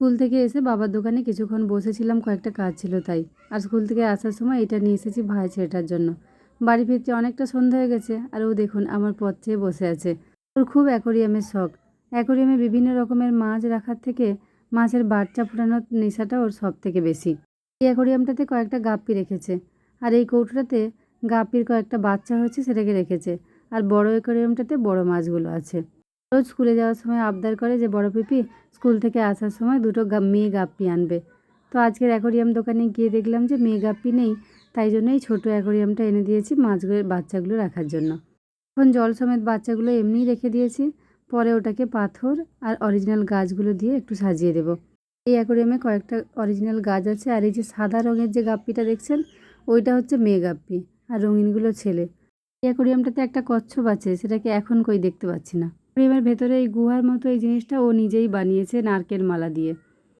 School থেকে এসে বাবার দোকানে কিছুক্ষণ বসেছিলাম, কয়েকটা কাজ ছিল তাই। আর স্কুল থেকে আসার সময় এটা নিয়ে এসেছি ভাই ছেলেটার জন্য। বাড়ি ফিরতে অনেকটা সন্ধ্যা হয়ে গেছে আর ও দেখুন আমার পথ চেয়ে বসে আছে। ওর খুব অ্যাকোরিয়ামের শখ। অ্যাকোরিয়ামে বিভিন্ন রকমের মাছ রাখার থেকে মাছের বাচ্চা ফোটানোর নেশাটা ওর সব থেকে বেশি। এই অ্যাকোরিয়ামটাতে কয়েকটা গাপ্পি রেখেছে আর এই কৌটোটাতে গাপ্পির কয়েকটা বাচ্চা হয়েছে সেটাকে রেখেছে। আর বড় অ্যাকোরিয়ামটাতে বড় মাছগুলো আছে। রোজ স্কুলে যাওয়ার সময় আবদার করে যে, বড় পিপি, স্কুল থেকে আসার সময় দুটো মেয়ে গাপ্পি আনবে। তো আজকের অ্যাকোরিয়াম দোকানে গিয়ে দেখলাম যে, মেয়ে গাপ্পি নেই। তাই জন্যই ছোটো অ্যাকোরিয়ামটা এনে দিয়েছি মাছগুলোর বাচ্চাগুলো রাখার জন্য। এখন জল সমেত বাচ্চাগুলো এমনিই রেখে দিয়েছি। পরে ওটাকে পাথর আর অরিজিনাল গাছগুলো দিয়ে একটু সাজিয়ে দেবো। এই অ্যাকোরিয়ামে কয়েকটা অরিজিনাল গাছ আছে আর এই যে সাদা রঙের যে গাপ্পিটা দেখছেন, ওইটা হচ্ছে মেয়ে গাপ্পি আর রঙিনগুলো ছেলে। এই অ্যাকোরিয়ামটাতে একটা কচ্ছপ আছে, সেটাকে এখন কই দেখতে পাচ্ছি না। অ্যাকোরিয়ামের ভেতরে এই গুহার মতো এই জিনিসটা ও নিজেই বানিয়েছে নারকেল মালা দিয়ে।